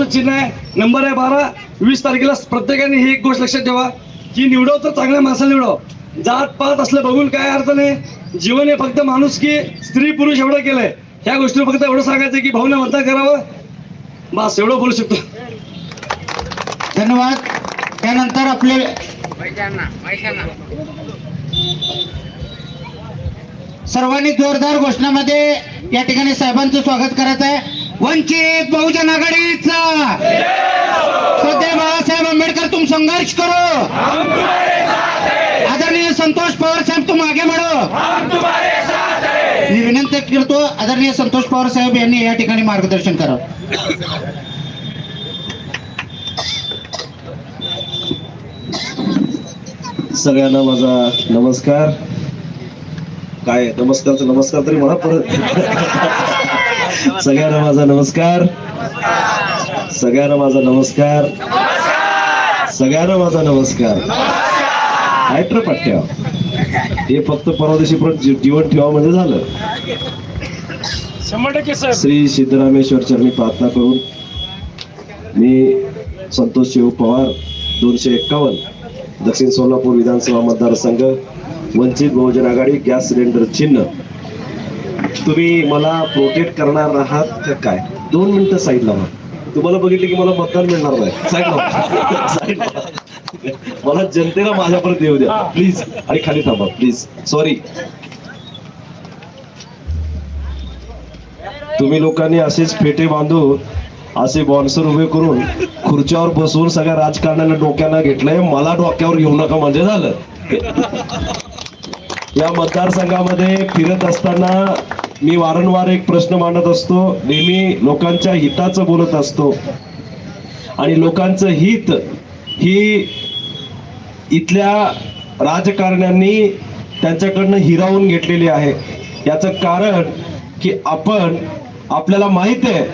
चिन्ह आहे. नंबर आहे बारा. वीस तारखेला प्रत्येकाने ही एक गोष्ट लक्षात ठेवा. की निवडव तर चांगल्या माणसाला निवडव. जात पात असलं बघून काय अर्थ नाही. जीवन हे फक्त माणूस की स्त्री पुरुष एवढं केलंय. ह्या गोष्टी फक्त एवढं सांगायचं की भाऊने मतदान करावं. बस एवढं बोलू शकतो. धन्यवाद. त्यानंतर आपले सर्वांनी जोरदार घोषणामध्ये या ठिकाणी साहेबांचं स्वागत करायचं आहे. वंचित बहुजन आघाडीचा. सध्या बाळासाहेब आंबेडकर तुम संघर्ष करो. आदरणीय संतोष पवार साहेब तुम मागे म्हणो मी विनंती करतो आदरणीय संतोष पवार साहेब यांनी या ठिकाणी मार्गदर्शन करावं सगळ्यांना माझा नमस्कार. काय नमस्कारचा नमस्कार तरी म्हणा परत. सगळ्यांना माझा नमस्कार. सगळ्यांना माझा नमस्कार. सगळ्यांना माझा नमस्कार. हायटर पट्ट्या. हे फक्त परवा दिवशी परत जी- जीवन ठेवा म्हणजे झालं श्री सिद्धरामेश्वर चरणी प्रार्थना करून मी संतोष शिव पवार दोनशे एक्कावन्न दक्षिण सोलापूर विधानसभा मतदारसंघ वंचित बहुजन आघाडी गॅस सिलेंडर चिन्ह तुम्ही मला प्रोटेक्ट करणार आहात का काय? दोन मिनिटं साईडला व्हा तुम्हाला बघितलं की मला मतदान मिळणार नाही. साईडला साईडला मला जनतेला माझ्यापर्यंत येऊ द्या. प्लीज आणि खाली थांबा. प्लीज सॉरी तुम्ही लोकांनी असेच फेटे बांधून असे बॉन्सर उभे करून खुर्च्यावर बसवून सगळ्या राजकारण्याला डोक्याला घेतलंय. मला डोक्यावर घेऊ नका. म्हणजे झालं. या मतदारसंघामध्ये फिरत असताना मी वारंवार एक प्रश्न मांडत असतो. नेहमी लोकांच्या हिताचं बोलत असतो. आणि लोकांचं हित ही इथल्या राजकारण्यांनी त्यांच्याकडनं हिरावून घेतलेली आहे. याचं कारण की आपण आपल्याला माहीत आहे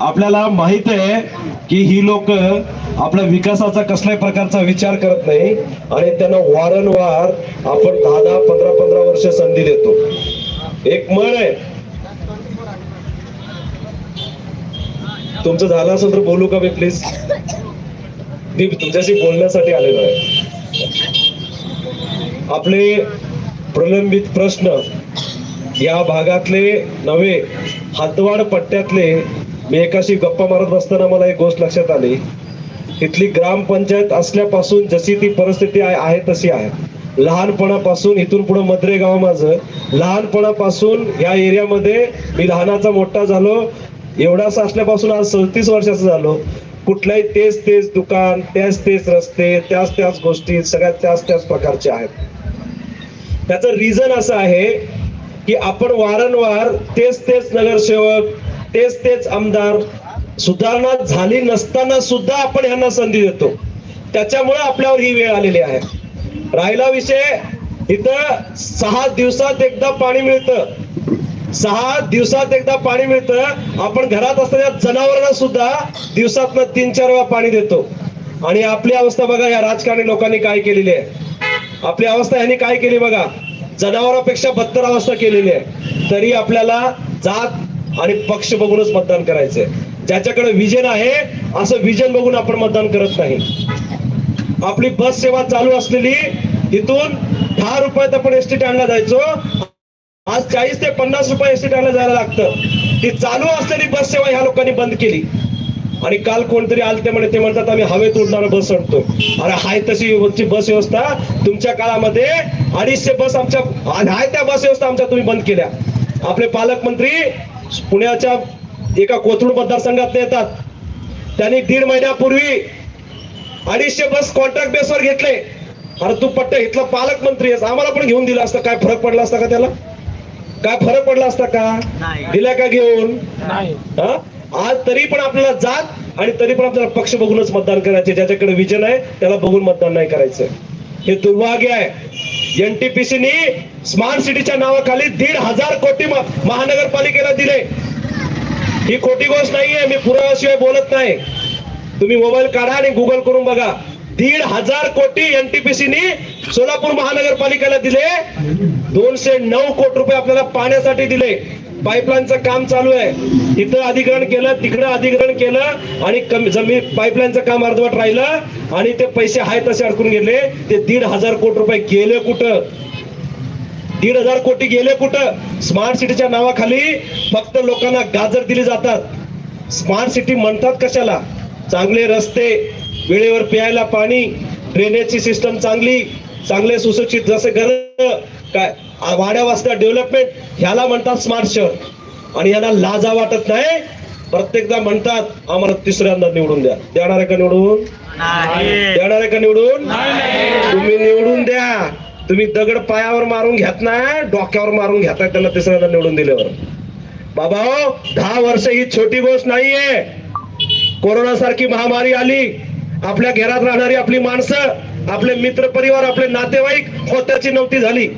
आपल्याला माहीत आहे की ही लोक आपल्या विकासाचा कसल्याही प्रकारचा विचार करत नाही आणि त्यांना वारंवार आपण दहा दहा पंधरा पंधरा वर्ष संधी देतो. एक म्हण आहे. तुमचं झालं असेल तर बोलू का मी प्लीज मी तुमच्याशी बोलण्यासाठी आलेलो आहे. आपले प्रलंबित प्रश्न या भागातले नव्हे हातवाड पट्ट्यातले मी एकाशी गप्पा मारत बसताना मला एक गोष्ट लक्षात आली. इथली ग्रामपंचायत असल्यापासून जशी ती परिस्थिती आहे तशी आहे. लहानपणापासून इथून पुढे मद्रे गाव माझं. लहानपणापासून या एरियामध्ये मी लहानाचा मोठा झालो. एवढासा असल्यापासून आज सदतीस वर्षाचा झालो. कुठलाही तेच तेच दुकान त्याच तेच रस्ते त्याच त्याच गोष्टी सगळ्या त्याच त्याच प्रकारचे आहेत. त्याचं रिझन असं आहे की आपण वारंवार तेच तेच नगरसेवक तेच तेच आमदार सुधारणा झाली नसताना सुद्धा आपण ह्यांना संधी देतो. त्याच्यामुळे आपल्यावर ही वेळ आलेली आहे. राहिला विषय इथं सहा दिवसात एकदा पाणी मिळतं. सहा दिवसात एकदा पाणी मिळतं. आपण घरात असताना जनावरांना सुद्धा दिवसात तीन चार वेळा पाणी देतो. आणि आपली अवस्था बघा या राजकारणी लोकांनी काय केलेली आहे. आपली अवस्था यांनी काय केली बघा? जनावरांपेक्षा बत्तर अवस्था केलेली आहे. तरी आपल्याला जात आणि पक्ष बघूनच मतदान करायचंय. ज्याच्याकडे विजन आहे असं विजन बघून आपण मतदान करत नाही. आपली बस सेवा चालू असलेली इथून दहा रुपयात आपण एसटी स्टँडला जायचो. आज चाळीस ते पन्नास रुपये एसटी स्टँडला जायला लागतं. ती चालू असलेली बस सेवा ह्या लोकांनी बंद केली. आणि काल कोणतरी आलते म्हणे ते म्हणतात आम्ही हवेत उडणारा बस सोडतो अरे हाय तशी बस व्यवस्था तुमच्या काळामध्ये. अडीचशे बस आमच्या हाय त्या बस व्यवस्था आमच्या तुम्ही बंद केल्या. आपले पालकमंत्री पुण्याच्या एका कोथरूड मतदारसंघात येतात. त्यांनी दीड महिन्यापूर्वी अडीचशे बस कॉन्ट्रॅक्ट बेसवर घेतले. अरे तू पट्ट इथला पालकमंत्री आहेस. आम्हाला पण घेऊन दिला असता. काय फरक पडला असता का त्याला? काय फरक पडला असता का? दिल्या का घेऊन? हा? आज तरी पण आपल्याला जात आणि तरी पण आपल्याला पक्ष बघूनच मतदान करायचे ज्याच्याकडे विजन आहे त्याला बघून मतदान नाही करायचं हे दुर्भाग्य आहे. एनटीपीसीनी स्मार्ट सिटीच्या नावाखाली दीड हजार कोटी महानगरपालिकेला दिले. ही खोटी गोष्ट नाहीये मी पुराव्याशिवाय बोलत नाही. तुम्ही मोबाईल काढा आणि गुगल करून बघा. दीड हजार कोटी एनटीपीसीनी सोलापूर महानगरपालिकेला दिले. दोनशे नऊ कोटी रुपये आपल्याला पाण्यासाठी दिले. पाईपलाईनचं काम चालू आहे. इथं अधिग्रहण केलं तिकडं अधिग्रहण केलं आणि कमी जमीन पाईपलाईनचं काम अर्धवट राहिलं आणि ते पैसे आहे तसे अडकून गेले. ते दीड हजार कोटी रुपये गेले कुठं? दीड हजार कोटी गेले कुठं? स्मार्ट सिटीच्या नावाखाली फक्त लोकांना गाजर दिली जातात. स्मार्ट सिटी म्हणतात कशाला? चांगले रस्ते वेळेवर प्यायला पाणी ड्रेनेजची सिस्टम चांगली चांगले सुशिक्षित जसे घर काय वाड्या वाजता डेव्हलपमेंट ह्याला म्हणतात स्मार्ट शहर आणि यांना लाजा वाटत नाही. प्रत्येकदा म्हणतात आम्हाला तिसऱ्यांदा निवडून द्या. देणार आहे का निवडून? देणार आहे का निवडून? तुम्ही निवडून द्या. तुम्ही दगड पायावर मारून घेत नाही डोक्यावर मारून घेताय त्यांना तिसऱ्यांदा निवडून दिल्यावर. बाबा हो दहा वर्ष ही छोटी गोष्ट नाहीये. कोरोना सारखी महामारी आली. आपल्या घरात राहणारी आपली माणसं आपले मित्र परिवार आपले नातेवाईक होत्याची नव्हती झाली.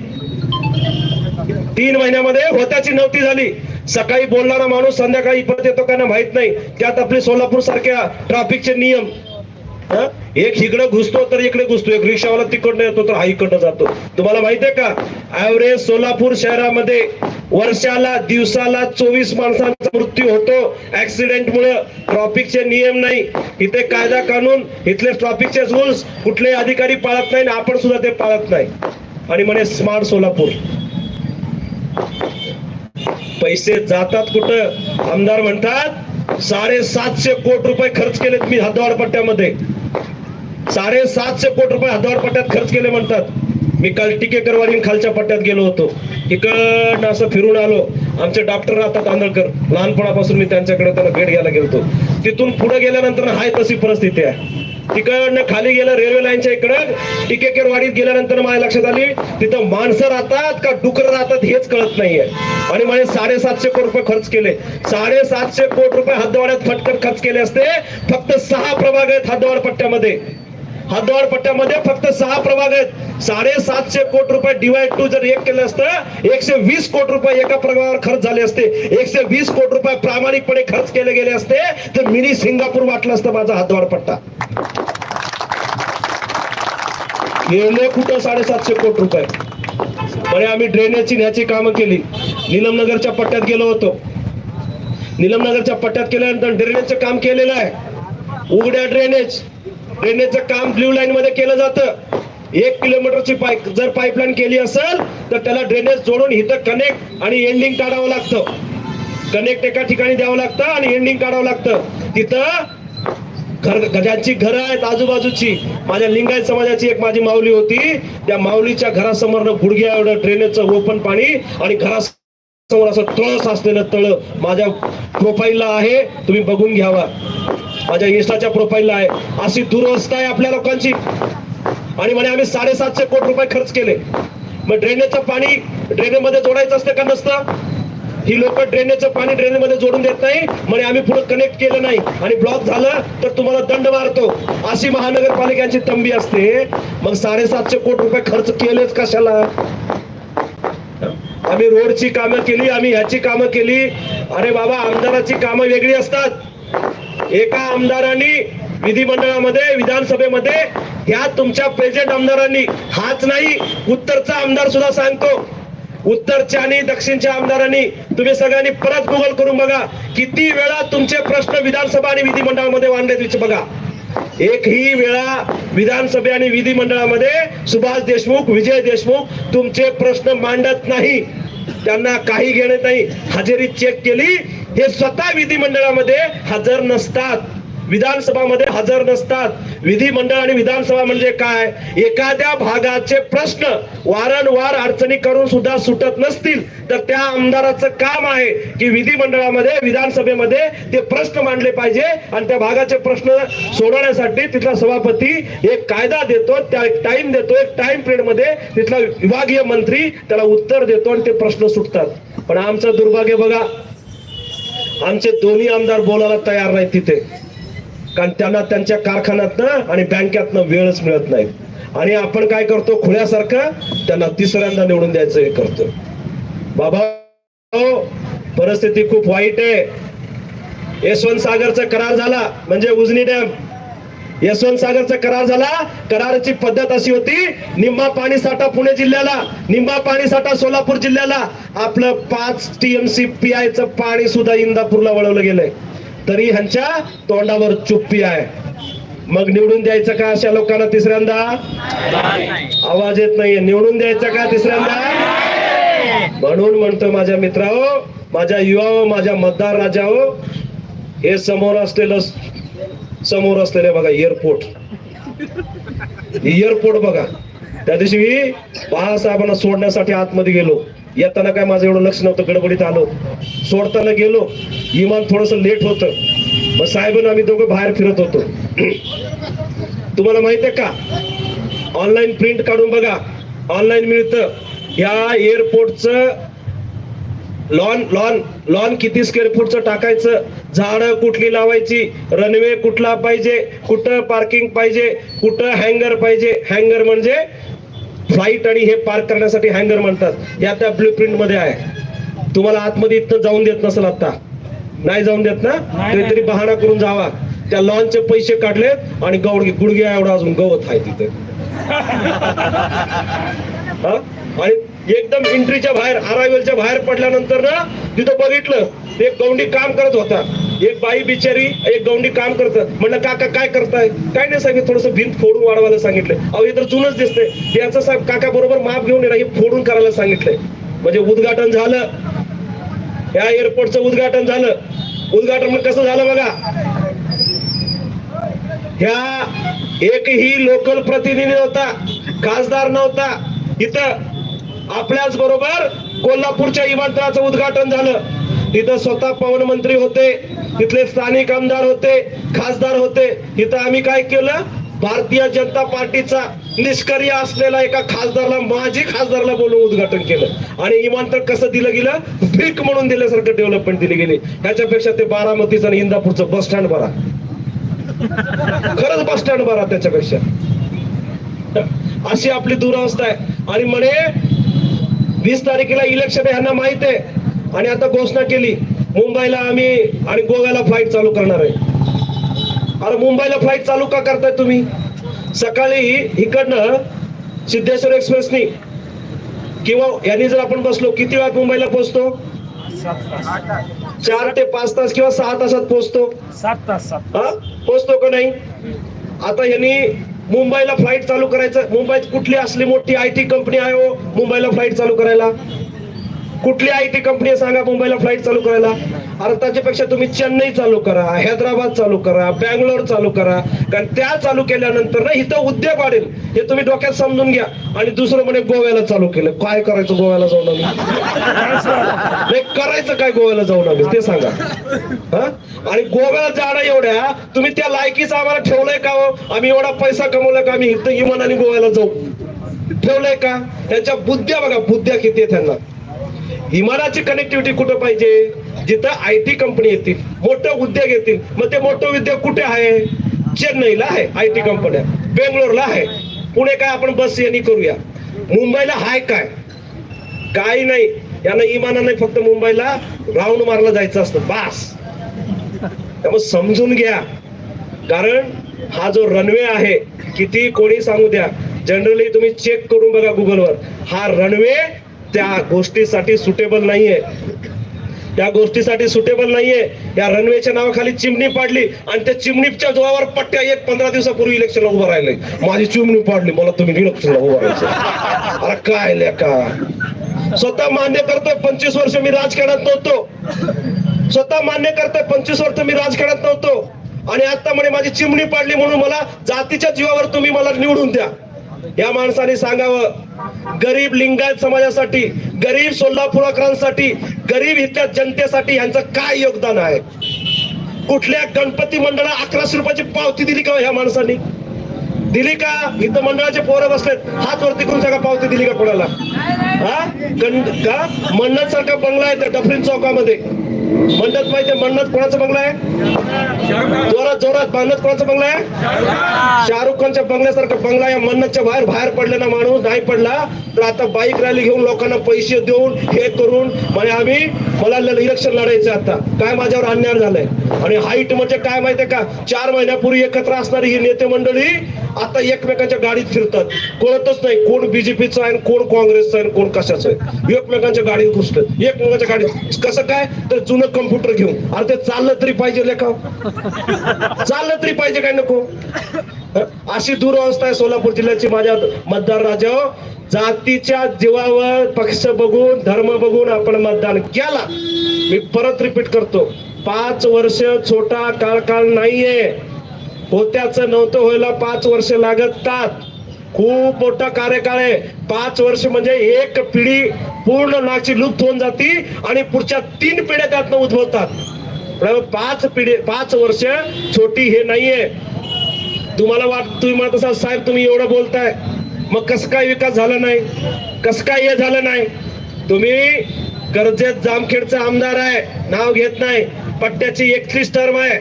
तीन महिन्यामध्ये होत्याची नव्हती झाली. सकाळी बोलणारा माणूस संध्याकाळी परत येतो का ना माहीत नाही. त्यात आपले सोलापूर सारख्या ट्रॅफिकचे नियम. एक इकडे घुसतो तर इकडे घुसतो. एक रिक्षावाला तिकडनं येतो तर हा इकडनं जातो. तुम्हाला माहितीये का? ऍव्हरेज सोलापूर शहरामध्ये वर्षाला दिवसाला चोवीस माणसांचा मृत्यू होतो. ऍक्सिडेंटमुळे ट्रॉफिकचे नियम नाही. इथे कायदा कानून इथले ट्रॉफिकचे रूल्स कुठलेही अधिकारी पाळत नाही आणि आपण सुद्धा ते पाळत नाही. आणि म्हणे स्मार्ट सोलापूर. पैसे जातात कुठं? आमदार म्हणतात साडेसातशे कोटी रुपये खर्च केलेत मी हद्दवाड पट्ट्यामध्ये. साडेसातशे कोटी रुपये हद्दवाड पट्ट्यात खर्च केले म्हणतात. मी काल टिकेकरवाडी खालच्या पट्ट्यात गेलो होतो. इकडनं असं फिरून आलो. आमचे डॉक्टर राहतात आंधळकर. लहानपणापासून मी त्यांच्याकडे त्यांना भेट घ्यायला गेलो तिथून पुढे गेल्यानंतर हाय तशी परिस्थिती आहे. तिकडनं खाली गेलं रेल्वे लाईनच्या इकडं. टिकेकरवाडीत गेल्यानंतर माझ्या लक्षात आली तिथं माणसं राहतात का डुकर राहतात हेच कळत नाहीये. आणि माझे साडेसातशे कोटी रुपये खर्च केले. साडेसातशे कोटी रुपये हद्दवाड्यात फटकन खर्च केले असते. फक्त सहा प्रभाग आहेत हद्दवाड पट्ट्यामध्ये. हद्दवाड पट्ट्यामध्ये फक्त सहा प्रभाग आहेत. साडेसातशे कोटी रुपये डिवाइड टू जर एक केलं असतं एकशे वीस कोटी रुपये एका प्रभागावर खर्च झाले असते. एकशे वीस कोटी रुपये प्रामाणिकपणे खर्च केले गेले असते तर मिनी सिंगापूर वाटलं असतं माझा हद्दवाड पट्टा. गेले कुठं? साडेसातशे कोटी रुपये. म्हणजे आम्ही ड्रेनेजची न्याची कामं केली. निलमनगरच्या पट्ट्यात गेलो होतो. निलमनगरच्या पट्ट्यात केल्यानंतर ड्रेनेजचं काम केलेलं आहे. उघड्या ड्रेनेज ड्रेनेजचं काम ब्ल्यू लाईन मध्ये केलं जातं. एक किलोमीटरची पाईप जर पाईपलाईन केली असेल तर त्याला ड्रेनेज जोडून इथं कनेक्ट आणि एंडिंग काढावं लागतं. कनेक्ट एका ठिकाणी द्यावं लागतं आणि एंडिंग काढावं लागतं. तिथं घर ज्यांची घरं आहेत आजूबाजूची. माझ्या लिंगायत समाजाची एक माझी माऊली होती. त्या माऊलीच्या घरासमोर गुडघ्या एवढं ड्रेनेजचं ओपन पाणी आणि घरासमोर असं तळ साचलेलं तळ माझ्या प्रोफाईलला आहे. तुम्ही बघून घ्यावा. माझ्या इन्स्टाच्या प्रोफाईलला आहे. अशी दुरवस्था आहे आपल्या लोकांची. आणि म्हणे आम्ही साडेसातशे कोटी रुपये खर्च केले. मग ड्रेनेजचं पाणी ड्रेनेजमध्ये जोडायचं असतं का नसतं? ही लोक ड्रेनेजचं पाणी ड्रेनेजमध्ये जोडून देत नाही. म्हणे आम्ही पुढे कनेक्ट केलं नाही. आणि ब्लॉक झालं तर तुम्हाला दंड मारतो अशी महानगरपालिकांची तंबी असते. मग साडेसातशे कोटी रुपये खर्च केलेच कशाला? आम्ही रोडची कामं केली आम्ही ह्याची कामं केली. अरे बाबा आमदाराची कामं वेगळी असतात. एका आमदारांनी विधिमंडळामध्ये विधानसभेमध्ये ह्या तुमच्या प्रेझेंट आमदारांनी हाच नाही उत्तरचा आमदार सुद्धा सांगतो. उत्तरच्या आणि दक्षिणच्या आमदारांनी तुम्ही सगळ्यांनी परत गुगल करून बघा किती वेळा तुमचे प्रश्न विधानसभा आणि विधिमंडळामध्ये वाढले तिचे बघा. एकही वेळा विधानसभे आणि विधिमंडळामध्ये सुभाष देशमुख विजय देशमुख तुमचे प्रश्न मांडत नाही. त्यांना काही घेणे नाही. हजेरी चेक केली हे स्वतः विधिमंडळामध्ये हजर नसतात. विधानसभामध्ये हजर नसतात. विधिमंडळ आणि विधानसभा म्हणजे काय? एखाद्या भागाचे प्रश्न वारंवार अडचणी करून सुद्धा सुटत नसतील तर त्या आमदाराचं काम आहे की विधिमंडळामध्ये विधानसभेमध्ये ते प्रश्न मांडले पाहिजे आणि त्या भागाचे प्रश्न सोडवण्यासाठी तिथला सभापती एक कायदा देतो त्या टाइम देतो एक टाइम पिरियडमध्ये तिथला विभागीय मंत्री त्याला उत्तर देतो आणि ते प्रश्न सुटतात. पण आमचं दुर्भाग्य बघा आमचे दोन्ही आमदार बोलायला तयार नाहीत तिथे. कारण त्यांना त्यांच्या कारखान्यातनं आणि बँकेतनं वेळच मिळत नाही. आणि आपण काय करतो खुळ्यासारखं त्यांना तिसऱ्यांदा निवडून द्यायचं हे करतो. बाबा परिस्थिती खूप वाईट आहे. यशवंत सागरचा करार झाला म्हणजे उजनी डॅम. यशवंत सागरचा करार झाला. कराराची पद्धत अशी होती निम्मा पाणी साठा पुणे जिल्ह्याला निम्मा पाणी साठा सोलापूर जिल्ह्याला. आपलं पाच टीएमसी पीआयचं पाणी सुद्धा इंदापूरला वळवलं गेलंय. तरी ह्यांच्या तोंडावर चुप्पी आहे. मग निवडून द्यायचं का अशा लोकांना तिसऱ्यांदा? आवाज येत नाहीये. निवडून द्यायचं का तिसऱ्यांदा? म्हणून म्हणतो माझ्या मित्राओ माझ्या युवा माझ्या मतदार राजाओ हे समोर असलेलं समोर असलेले बघा एअरपोर्ट एअरपोर्ट बघा. त्या दिवशी मी बाळासाहेबांना सोडण्यासाठी आतमध्ये गेलो. येताना काय माझं एवढं लक्ष नव्हतं गडबडीत आलो. सोडताना गेलो. विमान थोडस लेट होतं. मग साहेबांना आम्ही दोघं बाहेर फिरत होतो. तुम्हाला माहीत आहे का? ऑनलाईन प्रिंट काढून बघा. ऑनलाईन मिळतं. या एअरपोर्टचं लॉन लॉन लॉन किती स्क्वेअर फूटचं टाकायचं? झाडं कुठली लावायची? रनवे कुठला पाहिजे? कुठं पार्किंग पाहिजे? कुठं हँगर पाहिजे? हँगर म्हणजे फ्लाईट आणि हे पार्क करण्यासाठी हँगर म्हणतात. या त्या ब्ल्यू प्रिंटमध्ये आहे. तुम्हाला आतमध्ये इथं जाऊन देत नसेल आता. नाही जाऊन देत ना? काहीतरी बहाणा करून जावा. त्या लॉनचे पैसे काढलेत आणि गवड गुडघे एवढा अजून गवत आहे तिथे? आणि एकदम एंट्रीच्या बाहेर अरायवलच्या बाहेर पडल्यानंतर ना तिथं बघितलं एक गौंडी काम करत होता. एक बाई बिचारी एक गौंडी काम करत म्हणलं काका काय करताय? काय नाही सांगितलं थोडस भिंत फोडून वाढवायला सांगितलं अहो हे तर जुनच दिसतंय. याचं साहेब काका बरोबर माप घेऊन येणार हे फोडून करायला सांगितलंय. म्हणजे उद्घाटन झालं. या एअरपोर्टचं उद्घाटन झालं. उद्घाटन कसं झालं बघा? ह्या एकही लोकल प्रतिनिधी नव्हता खासदार नव्हता. इथं आपल्याच बरोबर कोल्हापूरच्या विमानतळाचं उद्घाटन झालं. तिथं स्वतः पवन मंत्री होते तिथले स्थानिक आमदार होते खासदार होते. तिथं आम्ही काय केलं? भारतीय जनता पार्टीचा निष्क्रिय असलेला एका खासदारला माजी खासदारला बोलून उद्घाटन केलं. आणि विमानतळ कसं दिलं गेलं? भीक म्हणून दिल्यासारखं डेव्हलपमेंट दिली गेली. ह्याच्यापेक्षा ते बारामतीचं आणि इंदापूरचं बस स्टँड भरा. खरंच बस स्टँड भरा त्याच्यापेक्षा. अशी आपली दुरावस्था आहे. आणि म्हणे वीस तारखेला इलेक्शन आहे ह्यांना माहीत आहे. आणि आता घोषणा केली मुंबईला आम्ही आणि गोव्याला फ्लाईट चालू करणार आहे. अरे मुंबईला फ्लाईट चालू का करताय तुम्ही? सकाळी इकडनं सिद्धेश्वर एक्सप्रेसनी किंवा यांनी जर आपण बसलो किती वेळात मुंबईला पोहोचतो? चार ते पाच तास किंवा सहा तासात पोहोचतो. सात तास सात हा? पोचतो का नाही? आता यांनी मुंबईला फ्लाईट चालू करायचं. मुंबईत कुठली असली मोठी आय टी कंपनी आहे हो मुंबईला फ्लाईट चालू करायला? कुठली आय टी कंपनी सांगा मुंबईला फ्लाईट चालू करायला. अरे त्याच्यापेक्षा तुम्ही चेन्नई चालू करा हैदराबाद चालू करा बँगलोर चालू करा. कारण त्या चालू केल्यानंतर ना इथं उद्योग वाढेल. हे तुम्ही डोक्यात समजून घ्या. आणि दुसरं म्हणे गोव्याला चालू केलं. काय करायचं गोव्याला जाऊन आम्ही? नाही करायचं काय गोव्याला जाऊन आम्ही? ते सांगा. हा? आणि गोव्याला जाणं एवढ्या तुम्ही त्या लायकीचं आम्हाला ठेवलंय का हो? आम्ही एवढा पैसा कमवलाय का आम्ही इथं इमानाने गोव्याला जाऊ? ठेवलंय का? त्यांच्या बुद्ध्या बघा बुद्ध्या किती त्यांना विमानाची कनेक्टिव्हिटी कुठं पाहिजे? जिथं आय टी कंपनी येतील मोठं उद्योग येतील. मग ते मोठं उद्योग कुठे आहे? चेन्नईला आहे आय टी कंपन्या बेंगलोरला आहे. पुणे काय आपण बस यांनी करूया? मुंबईला हाय काय? काही नाही. यांना इमाना नाही फक्त मुंबईला राऊंड मारला जायचं असतं. बास. त्यामुळे समजून घ्या. कारण हा जो रनवे आहे किती कोणी सांगू द्या. जनरली तुम्ही चेक करून बघा गुगलवर हा रनवे त्या गोष्टीसाठी सुटेबल नाहीये. त्या गोष्टीसाठी सुटेबल नाहीये. या रनवेच्या नावाखाली चिमणी पाडली आणि त्या चिमणीच्या जोरावर पट्ट्या एक पंधरा दिवसापूर्वी इलेक्शनला उभं राहिले. माझी चिमणी पाडली. मला तुम्ही इलेक्शनला उभं राहायचं. अरे काय लेका. स्वतः मान्य करतोय पंचवीस वर्ष मी राजकारणात नव्हतो. स्वतः मान्य करतोय पंचवीस वर्ष मी राजकारणात नव्हतो. आणि आता म्हणे माझी चिमणी पाडली म्हणून मला जातीच्या जीवावर तुम्ही मला निवडून द्या. या माणसाने सांगावं गरीब लिंगायत समाजासाठी गरीब सोलापूरकरांसाठी गरीब इथल्या जनतेसाठी यांचं काय योगदान आहे? कुठल्या गणपती मंडळा अकराशे रुपयाची पावती दिली का हो ह्या माणसांनी? दिली का? इथं मंडळाचे पोरं बसलेत हात वरती करून सगळं पावती दिली का कोणाला? हा? गण का? मन्नत सारखा बंगला आहे त्या डफरीन चौकामध्ये. मंडत माहितीये मन्नत कोणाचा बंगला आहे? जोरात जोरात मन्नत कोणाचा बंगला आहे? शाहरुख खानच्या बंगल्यासारखा बंगला या मन्नतच्या बाहेर बाहेर पडला ना माणूस नाही पडला तर आता बाईक रॅली घेऊन लोकांना पैसे देऊन हे करून म्हणजे आम्ही मला इलेक्शन लढायचं आता. काय माझ्यावर अन्याय झालाय? आणि हाईट म्हणजे काय माहितीये का? चार महिन्यापूर्वी एकत्र असणारी ही नेते मंडळी आता एकमेकांच्या गाडीत फिरतात. कळतच नाही कोण बीजेपीचं आहे कोण काँग्रेसचं आहे कोण कशाचं आहे. एकमेकांच्या गाडीत घुसतात एकमेकांच्या गाडीत कसं काय? तर जुनं कम्प्युटर घेऊन. अरे ते चाललं तरी पाहिजे लेखा चाललं तरी पाहिजे काय नको? अशी दुरवस्था आहे सोलापूर जिल्ह्याची माझ्या मतदार राजा. जातीच्या जीवावर पक्ष बघून धर्म बघून आपण मतदान केला. मी परत रिपीट करतो. पाच वर्ष छोटा काळ काळ नाहीये. होत्याचं नव्हतं व्हायला पाच वर्ष लागतात. खूप मोठा कार्यकाळ आहे. पाच वर्ष म्हणजे एक पिढी पूर्ण नागची लुप्त होऊन जाती आणि पुढच्या तीन पिढ्या त्यातनं उद्भवतात. पाच पिढी पाच वर्ष छोटी हे नाहीये. तुम्हाला वाट तुम्ही म्हणत असाल साहेब तुम्ही एवढं बोलताय. मग कसं काय विकास झाला नाही? कसं काय हे झालं नाही? तुम्ही गरजेत जामखेडचा आमदार आहे नाव घेत नाही. पट्ट्याची एकतीस टर्म आहे.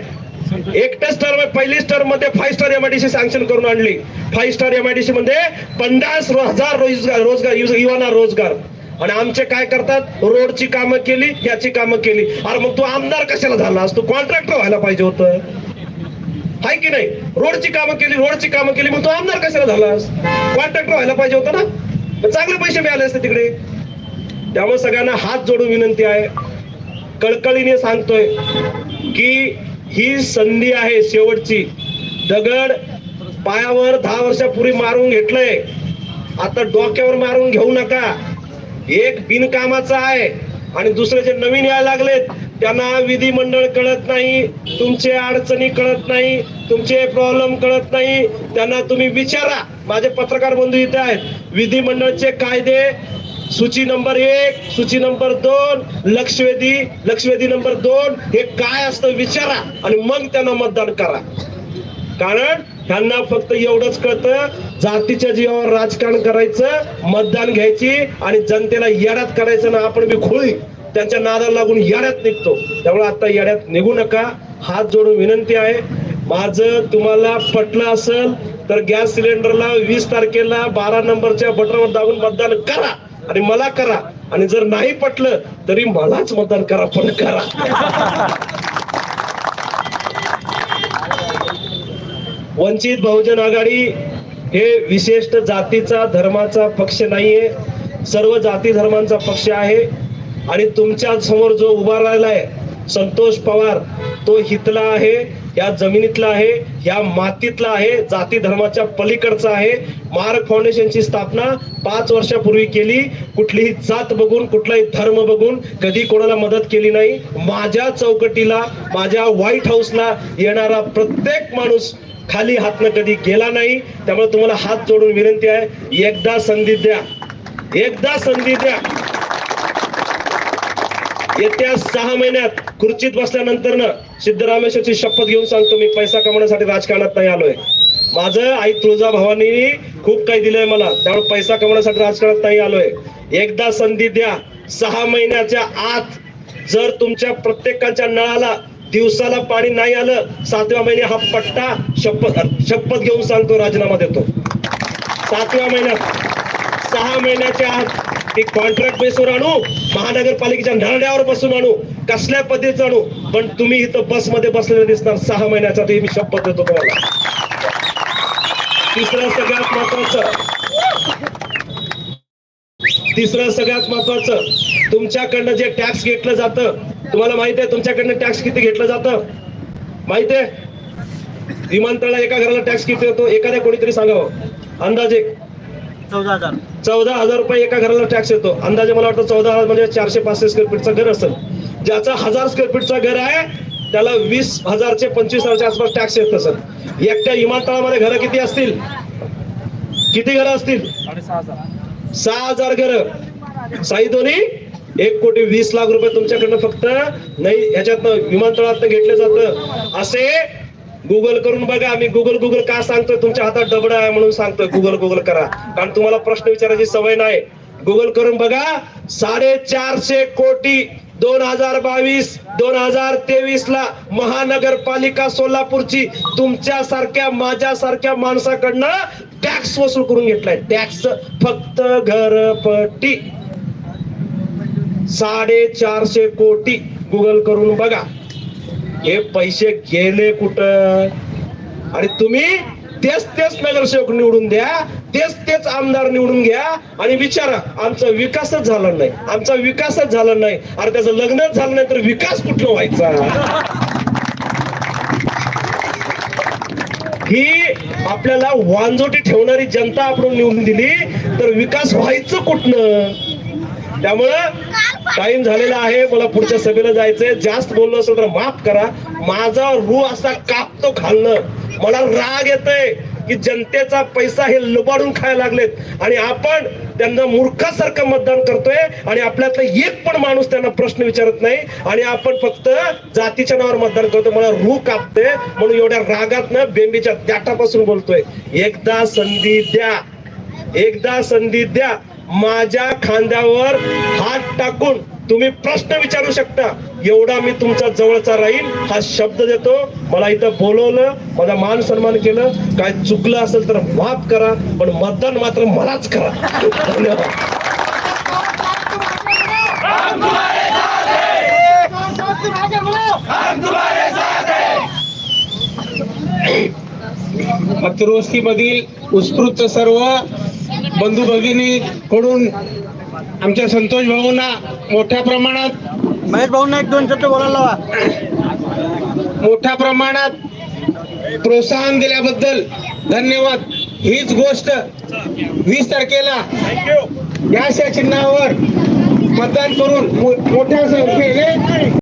एकटेच टर्म आहे पहिलीच टर्ममध्ये फाईव्ह स्टार एमआयडीसी सँक्शन करून आणली. फाईव्ह स्टार एमआयडीसी मध्ये पन्नास हजार रोजगार रोजगार युवाना रोजगार. आणि आमचे काय करतात? रोडची कामं केली याची कामं केली. अरे मग तू आमदार कशाला झालास तू कॉन्ट्रॅक्टर व्हायला पाहिजे होतं. हाय की नाही? रोडची कामं केली रोडची कामं केली मग तू आमदार कशाला झालास कॉन्ट्रॅक्टर व्हायला पाहिजे होतं ना? चांगले पैसे मिळाले असते तिकडे. त्यामुळे सगळ्यांना हात जोडून विनंती आहे. कळकळीने सांगतोय की ही संधी आहे शेवटची. दगड पायावर दहा वर्षापूर्वी मारून घेतलंय. आता डोक्यावर मारून घेऊ नका. एक बिनकामाचा आहे आणि दुसरे जे नवीन यायला लागलेत त्यांना विधिमंडळ कळत नाही तुमचे अडचणी कळत नाही तुमचे प्रॉब्लेम कळत नाही. त्यांना तुम्ही विचारा. माझे पत्रकार बंधू इथे आहेत. विधिमंडळचे कायदे सूची नंबर एक सूची नंबर दोन लक्षवेधी लक्षवेधी नंबर दोन हे काय असतं विचारा आणि मग त्यांना मतदान करा. कारण त्यांना फक्त एवढंच कळतं जातीच्या जीवावर राजकारण करायचं मतदान घ्यायची आणि जनतेला येड्यात करायचं ना आपण बी खोळी. त्यांच्या नादाला लागून येड्यात निघतो. त्यामुळे आता येड्यात निघू नका. हात जोडून विनंती आहे. माझं तुम्हाला पटलं असेल तर गॅस सिलेंडरला वीस तारखेला बारा नंबरच्या बटनवर दाबून मतदान करा. आणि मला करा. आणि जर नाही पटलं तरी मलाच मतदान करा पण करा. वंचित बहुजन आघाडी हे विशिष्ट जातीचा धर्माचा पक्ष नाहीये. सर्व जाती धर्मांचा पक्ष आहे. आणि तुमच्यासमोर जो उभा राहिला आहे संतोष पवार तो हितला आहे. या जमिनीतला आहे या मातीतला आहे जाती धर्माच्या पलीकडचा आहे. मार्क फाउंडेशनची स्थापना पाच वर्षापूर्वी केली. कुठलीही जात बघून कुठलाही धर्म बघून कधी कोणाला मदत केली नाही. माझ्या चौकटीला माझ्या व्हाईट हाऊसला येणारा प्रत्येक माणूस खाली हातनं कधी गेला नाही. त्यामुळे तुम्हाला हात जोडून विनंती आहे एकदा संधी द्या. एकदा संधी द्या. येत्या सहा महिन्यात खुर्चीत बसल्यानंतर ना सिद्धरामेश्वरची शपथ घेऊन सांगतो मी पैसा कमवण्यासाठी राजकारणात नाही आलोय. माझं आई तुळजा भावानी खूप काही दिलंय मला त्यामुळे पैसा कमवण्यासाठी राजकारणात नाही आलोय. एकदा संधी द्या सहा महिन्याच्या आत जर तुमच्या प्रत्येकाच्या नळाला दिवसाला पाणी नाही आलं सातव्या महिने हा पट्टा शपथ शपथ घेऊन सांगतो राजीनामा देतो. सातव्या महिन्यात सहा महिन्याच्या आत ती कॉन्ट्रॅक्ट बेसवर आणू महानगरपालिकेच्या नरड्यावर बसून आणू कसल्या पद्धतीचं आणू पण तुम्ही इथं बसमध्ये बसलेले दिसणार. सहा महिन्याचा ते मी शपथ देतो तुम्हाला तिसरं सगळ्यात महत्वाचं. तिसरं सगळ्यात महत्वाचं. तुमच्याकडनं जे टॅक्स घेतलं जातं तुम्हाला माहीत आहे तुमच्याकडनं टॅक्स किती घेतलं जातं? माहीत आहे? विमानतळाला एका घराला टॅक्स किती होतो एखाद्या कोणीतरी सांगावं अंदाजे. चौदा हजार. चौदा हजार रुपये एका घराला टॅक्स येतो. अंदाजे मला वाटतं चौदा हजार म्हणजे चारशे पाचशे स्क्वेअर फीटचं घर असेल. ज्याचा हजार स्क्वेअर फीटचा घर आहे त्याला वीस हजारचे पंचवीस हजारच्या आसपास टॅक्स येत सर एकट्या विमानतळामध्ये घरं किती असतील? किती घरं असतील? सहा हजार घर. साई दोन्ही एक कोटी वीस लाख रुपये तुमच्याकडनं फक्त. नाही ह्याच्यातनं विमानतळात घेतलं जातं. असे गुगल करून बघा मी गुगल गुगल का सांगतोय? तुमच्या हातात डबडा आहे म्हणून सांगतोय. गुगल गुगल करा. कारण तुम्हाला प्रश्न विचारायची सवय नाही. गुगल करून बघा साडेचारशे कोटी दोन हजार बावीस दोन हजार तेवीस ला महानगरपालिका सोलापूरची तुमच्या सारख्या माझ्या सारख्या माणसाकडनं टॅक्स वसूल करून घेतलाय. टॅक्स फक्त घरपट्टी. साडेचारशे कोटी गुगल करून बघा. हे पैसे गेले कुठं? आणि तुम्ही तेच तेच नगरसेवक निवडून द्या. तेच तेच आमदार निवडून घ्या आणि विचारा आमचा विकासच झाला नाही. आमचा विकासच झाला नाही. अरे त्याचं लग्नच झालं नाही तर विकास कुठं व्हायचा? ही आपल्याला वांजोटी ठेवणारी जनता आपण निवडून दिली तर विकास व्हायचं कुठनं? त्यामुळं टाइम झालेला आहे मला पुढच्या सभेला जायचंय. जास्त बोललो असेल तर माफ करा. माझा रू असा कापतो खाल्लं मला राग येतोय. की जनतेचा पैसा हे लुबाडून खायला लागलेत. आणि आपण त्यांना मूर्खासारखं मतदान करतोय आणि आपल्यातला एक पण माणूस त्यांना प्रश्न विचारत नाही. आणि आपण फक्त जातीच्या नावावर मतदान करतो मला रू कापते म्हणून एवढ्या रागातनं बेंबीच्या दाटापासून बोलतोय. एकदा संधी द्या. एकदा संधी द्या. माझ्या खांद्यावर हात टाकून तुम्ही प्रश्न विचारू शकता. एवढा मी तुमचा जवळचा राहील हा शब्द देतो. मला इथं बोलवलं माझा मान सन्मान केलं. काय चुकलं असेल तर माफ करा पण मतदान मात्र मलाच करा. धन्यवाद. मधील उत्स्फूर्त सर्व बंधू भगिनी कडून आमच्या संतोष भाऊंना मोठ्या प्रमाणात महेश भाऊंना एक दोन शब्द बोलायला लावा. मोठ्या प्रमाणात प्रोत्साहन दिल्याबद्दल धन्यवाद. हीच गोष्ट वीस तारखेला या चिन्हावर मतदान करून मो- मोठ्या संख्येने